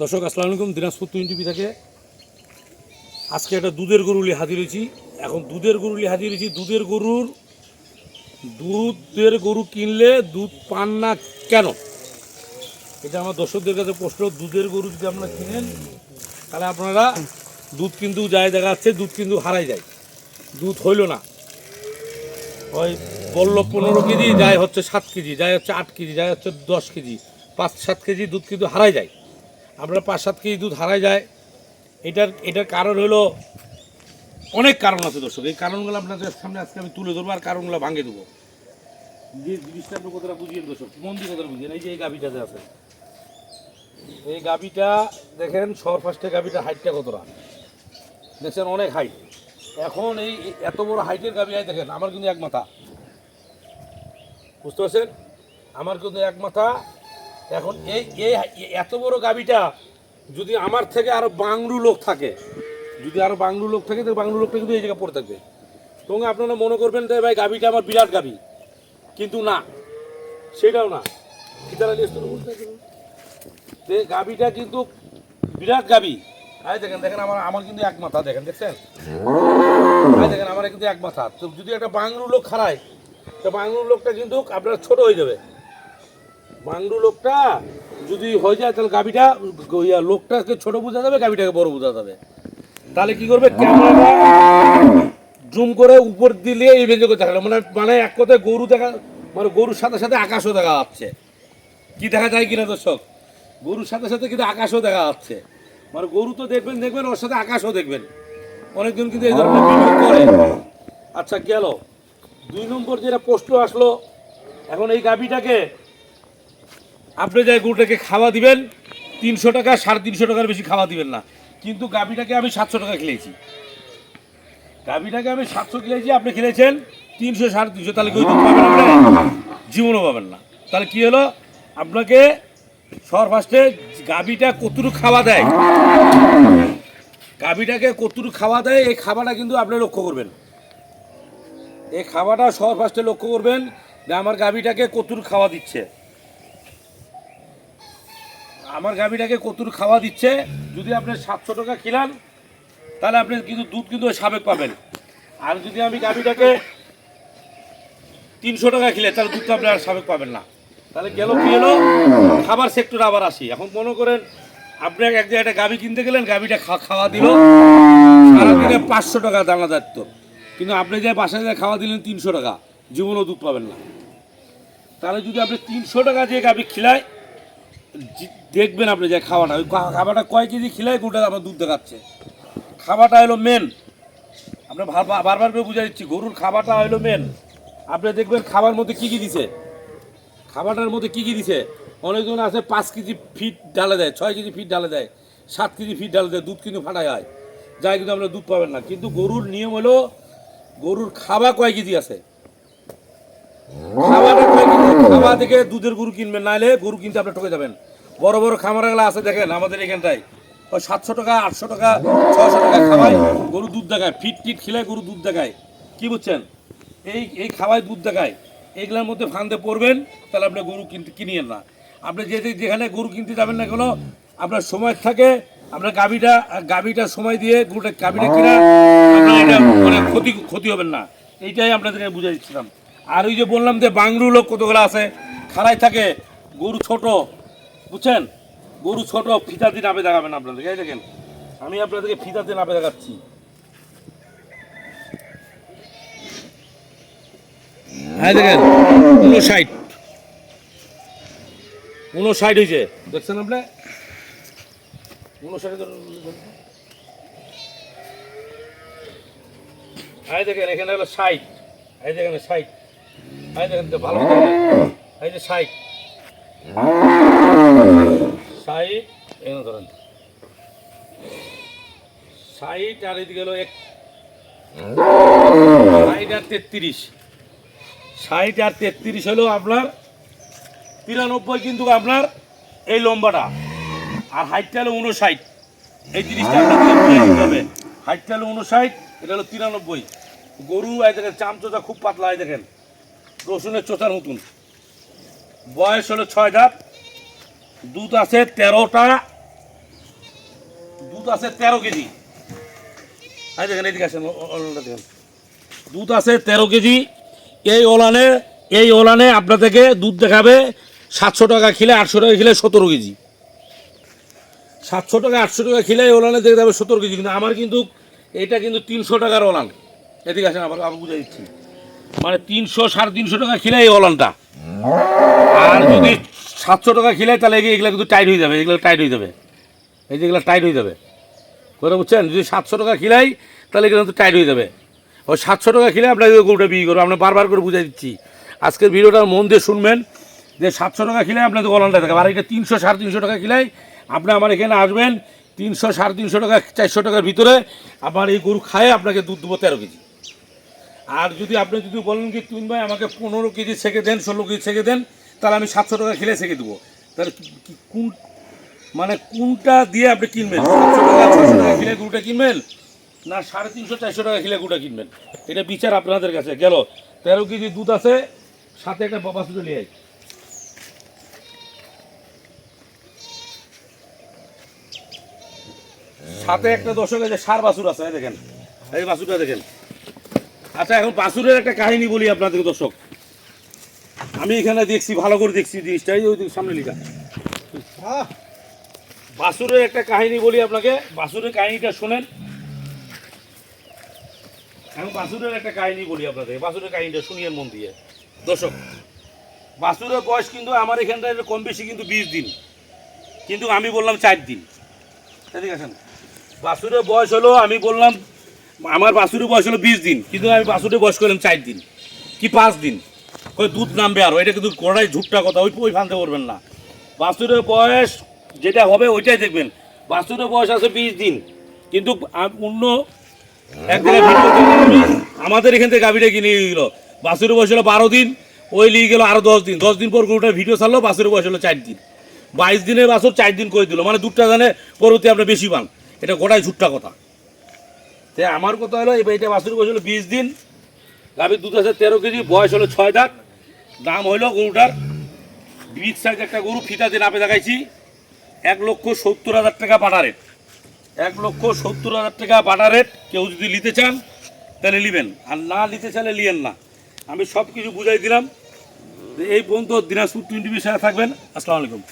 দর্শক, আসসালামু আলাইকুম। দিনাজপুর টোয়েন্টি থেকে আজকে একটা দুধের গরু নিয়ে হাজির হয়েছি। এখন দুধের গরু নিয়ে হাজির হয়েছি। দুধের গরুর দুধের গরু কিনলে দুধ পান না কেন? এটা আমার দর্শকদের কাছে প্রশ্ন। দুধের গরু যদি আপনারা কিনেন, তাহলে আপনারা দুধ কিন্তু যায়, দেখা যাচ্ছে দুধ কিন্তু হারাই যায়। দুধ হইল না। ওই বলল পনেরো কেজি, যায় হচ্ছে সাত কেজি, যায় হচ্ছে আট কেজি, যায় হচ্ছে দশ কেজি। পাঁচ সাত কেজি দুধ কিন্তু হারাই যায়। আপনার পাঁচ সাত কেজি দুধ হারাই যায়। এটার এটার কারণ হলো অনেক কারণ আছে দর্শক। এই কারণগুলো আপনাদের সামনে আজকে আমি তুলে ধরবো আর কারণগুলো ভাঙে দেবো। জিনিসটা আপনি কথাটা বুঝিয়ে দর্শক বুঝিয়ে এই যে এই গাভিটাতে আছে। এই গাভিটা, দেখেন সর ফার্স্টে গাভিটা হাইটটা কতটা? দেখছেন অনেক হাইট এখন এই এত বড় হাইটের গাভি হয় দেখেন, আমার কিন্তু এক মাথা। বুঝতে পারছেন? আমার কিন্তু এক মাথা। এখন এই এই এত বড় গাভিটা যদি আমার থেকে আরও বাংলু লোক থাকে, যদি আরও বাংলু লোক থাকে তো বাংলু লোকটা কিন্তু এই জায়গায় পড়ে থাকবে। তখন আপনারা মনে করবেন যে ভাই গাভিটা আমার বিরাট গাভি, কিন্তু না, সেটাও না। ফিতার আলী স্টোর বলতে যে গাভিটা কিন্তু বিরাট গাভি। দেখেন দেখেন আমার আমার কিন্তু এক মাথা, দেখেন, দেখছেন? দেখেন, আমার কিন্তু এক মাথা। তো যদি একটা বাংলু লোক খারায় তো লোকটা কিন্তু আপনার হয়ে যাবে। বাংলু লোকটা যদি হয়ে যায়, তাহলে গাভিটা, ইয়া বোঝা যাবে বোঝা যাবে। তাহলে কি করবে? জুম করে উপর দিলে এই ভেঙে দেখাল। মানে মানে এক কথায় গরু দেখা মানে গরুর সাথে সাথে আকাশও দেখা যাচ্ছে। কি দেখা যায় কিনা, দর্শক? গরুর সাথে সাথে কিন্তু আকাশও দেখা যাচ্ছে। মানে গরু তো দেখবেন দেখবেন, ওর সাথে আকাশও দেখবেন। অনেকজন কিন্তু এই ধরনের ভিডিও করে। আচ্ছা গেল দুই নম্বর যেটা প্রশ্ন আসলো, এখন এই গাভিটাকে আপনি যাই গরুটাকে খাওয়া দিবেন, তিনশো টাকা, সাড়ে তিনশো টাকার বেশি খাওয়া দিবেন না। কিন্তু গাভিটাকে আমি সাতশো টাকা খেলেছি। গাভিটাকে আমি সাতশো খেলেছি, আপনি খেলেছেন তিনশো, সাড়ে তিনশো, তাহলে কেউ পাবেন আপনি জীবনও পাবেন না। তাহলে কি হলো? আপনাকে সর ফার্স্টে গাভিটা কতটুকু খাওয়া দেয়? গাভিটাকে কতটুকু খাওয়া দেয়? এই খাবারটা কিন্তু আপনি লক্ষ্য করবেন। এই খাওয়াটা সর ফার্স্টে লক্ষ্য করবেন যে আমার গাভিটাকে কতটুকু খাওয়া দিচ্ছে। আমার গাভিটাকে কতটুকু খাওয়া দিচ্ছে? যদি আপনি সাতশো টাকা খিলান, তাহলে আপনি কিন্তু দুধ কিন্তু সাবেক পাবেন। আর যদি আমি গাভিটাকে তিনশো টাকা খেলে, তাহলে দুধ তো আপনি আর সাবেক পাবেন না। তাহলে গেল কি খাবার সেক্টরে আবার আসি। এখন মনে করেন, আপনি এক জায়গায় একটা গাভি কিনতে গেলেন, গাভিটা খাওয়া দিল। সারাদিনে পাঁচশো টাকা দানা দায়িত্ব। কিন্তু আপনি যে বাসায় যায় খাওয়া দিলেন তিনশো টাকা, জীবনও দুধ পাবেন না। তাহলে যদি আপনি তিনশো টাকা দিয়ে গাভি খিলায় দেখবেন আপনি যে খাওয়াটা। ওই খাবারটা কয় কেজি খিলায় গোটা আমার দুধ দেখাচ্ছে। খাবারটা হলো মেন আপনি বারবার করে বুঝাই দিচ্ছি, গরুর খাবারটা হলো মেন আপনি দেখবেন খাবার মধ্যে কি কি দিছে? খাবারটার মধ্যে কি কি দিছে? অনেকজন আছে পাঁচ কেজি ফিট ডালে দেয়, ছয় কেজি ফিট ডালে দেয়, সাত কেজি ফিট ডালে দেয়, দুধ কিন্তু ফাটাই হয়। যাই কিন্তু আপনার দুধ পাবেন না। কিন্তু গরুর নিয়ম হলো, গরুর খাবার কয় কেজি আছে? খাওয়া থেকে দুধের গরু কিনবেন নাহলে গরু কিনতে আপনি ঠকে যাবেন। বড় বড় খামারগুলো আছে দেখেন আমাদের এখানটায়। ওই সাতশো টাকা, আটশো টাকা ছশো টাকা খাওয়ায় গরু দুধ দেখায়। ফিট টিট খেলে গরু দুধ দেখায়। কি বুঝছেন? এই এই খাওয়ায় দুধ দেখায়। এইগুলোর মধ্যে ফান্দে পড়বেন, তাহলে আপনি গরু কিনতে কিনিয়েন না। আপনি যে যেখানে গরু কিনতে যাবেন না কেন, আপনার সময় থাকে, আপনার গাভিটা গাভিটা সময় দিয়ে গরুটা গাভিটা কিনা, আপনার এটা মানে ক্ষতি ক্ষতি হবেন না। এইটাই আপনাদেরকে বুঝাই দিচ্ছিলাম আর ওই যে বললাম যে বাংলু লোক কতগুলো আছে খাড়াই থাকে, গরু ছোট, বুঝছেন? গরু ছোট দিয়ে নাপে দেখাবেন আপনাদেরকে, এই দেখেন। আমি আপনাদেরকে ফিতা দিয়ে নাপে দেখাচ্ছি। হ্যাঁ দেখেন উনষাট উনষাট হয়েছে দেখছেন আপনি? উনষাটে এই দেখেন এখানে হলো ষাট। এই দেখেন ষাট। এই দেখেন তো ভালো এই যে ষাট। ষাট এখানে ধরেন। ষাট আর এদিকে হলো এক। ষাট আর তেত্রিশ। ষাট আর তেত্রিশ হলেও আপনার তিরানব্বই কিন্তু আপনার এই লম্বাটা। আর হাইটটা হলো উনষাট এই জিনিসটা আপনাকে হবে। হাইটটা হলো উনষাট এটা হলো তিরানব্বই। গরু এই দেখেন চামচোচা খুব পাতলা এই দেখেন। রসুনের চোচার মতন। বয়স হলো ছয় দাঁত দুধ আছে তেরোটা। দুধ আছে তেরো কেজি। এই দেখেন এদিকে আসেন দেখেন। দুধ আছে তেরো কেজি। এই ওলানে এই ওলানে আপনাদেরকে দুধ দেখাবে সাতশো টাকা খেলে, আটশো টাকা খিলে সতেরো কেজি। সাতশো টাকা, আটশো টাকা খিলে এই ওলানে দেখে যাবে সতেরো কেজি। কিন্তু আমার কিন্তু এটা কিন্তু তিনশো টাকার ওলান। এদিকে আসেন, আবার আবার বুঝে দিচ্ছি। মানে তিনশো, সাড়ে তিনশো টাকা খেলে এই ওলানটা। আর যদি সাতশো টাকা খিলে, তাহলে এগুলো এগুলো কিন্তু টাইট হয়ে যাবে, এগুলো টাইট হয়ে যাবে। এই যেগুলো টাইট হয়ে যাবে। কথা বুঝছেন? যদি সাতশো টাকা খিলাই, তাহলে এগুলো কিন্তু টাইট হয়ে যাবে। ওই সাতশো টাকা খিলে আপনাকে গরুটা বিক্রি করব। আমরা বারবার করে বুঝাই দিচ্ছি। আজকের ভিডিওটা মন দিয়ে শুনবেন যে সাতশো টাকা খিলে আপনাদের গলানটা দেখাবে আর এটা তিনশো, সাড়ে তিনশো টাকা খিলাই আপনি আমার এখানে আসবেন তিনশো, সাড়ে তিনশো টাকা, চারশো টাকার ভিতরে আমার এই গরু খায় আপনাকে দুধ দেবো তেরো কেজি। আর যদি আপনি যদি বলেন কি তুমি ভাই, আমাকে পনেরো কেজি ছেঁকে দেন, ষোলো কেজি ছেঁকে দেন, তাহলে আমি সাতশো টাকা খেলে ছেঁকে দেবো। তাহলে কোন মানে কোনটা দিয়ে আপনি কিনবেন? সাতশো টাকা ছশো টাকা কিনে গরুটা কিনবেন? না সাড়ে তিনশো চারশো টাকা কিলে গরুটা কিনবেন। এটা বিচার আপনাদের কাছে। গেল তেরো কেজি দুধ আছে সাথে একটা বাবা সুতো নিয়ে আয়। সাথে একটা দর্শক আছে সার বাছুর আছে দেখেন। এই বাসুরটা দেখেন। আচ্ছা এখন বাছুরের একটা কাহিনী বলি আপনাদের দর্শক। আমি এখানে দেখছি ভালো করে দেখছি জিনিসটা। ওই সামনে লিখা। বাসুরের একটা কাহিনী বলি আপনাকে। বাসুরের কাহিনীটা শোনেন। এখন বাসুরের একটা কাহিনী বলি আপনাদের বাসুরের কাহিনীটা শুনিয়েন মন দিয়ে। দর্শক বাসুরের বয়স কিন্তু আমার এখানটায় কম বেশি কিন্তু বিশ দিন, কিন্তু আমি বললাম চার দিন। ঠিক আছেন বাসুরের বয়স হলো, আমি বললাম, আমার বাসুরের বয়স হলো বিশ দিন, কিন্তু আমি বাসুরের বয়স করলাম চার দিন, কি পাঁচ দিন। ওই দুধ নামবে আরও এটা কিন্তু গোড়ায় ঝুটটা কথা, ওই ওই ফানতে করবেন না। বাসুরের বয়স যেটা হবে, ওইটাই দেখবেন। বাসুরের বয়স আছে বিশ দিন, কিন্তু অন্য আমাদের এখান থেকে গাভিটা কিনে গেল। বাসুরের বয়স হলো বারো দিন, ওই নিয়ে গেল আরও দশ দিন। দশ দিন পর গরুটার ভিডিও ছাড়লো বাসুরের বয়স হলো চার দিন। বাইশ দিনের বাসুর চার দিন করে দিল। মানে দুধটা জানে পরবর্তী আপনি বেশি পান। এটা গোটাই ঝুট্টা কথা। তাই আমার কথা হলো এটা বাসুরের বয়স হলো বিশ দিন। গাভীর দুধ আছে তেরো কেজি, বয়স হলো ছয় দাঁত। দাম হইল গরুটার, বিগ সাইজ একটা গরু, ফিতা দিয়ে নাপে দেখাইছি। এক লক্ষ সত্তর হাজার টাকা পাটা রেট এক লক্ষ সত্তর হাজার টাকা বাটা রেট কেউ যদি নিতে চান, তাহলে নেবেন। আর না নিতে চাইলে নিয়েন না। আমি সব কিছু বুঝাই দিলাম। এই পর্যন্ত দিনাজপুর টোয়েন্টি সাথে থাকবেন। আসসালামু আলাইকুম।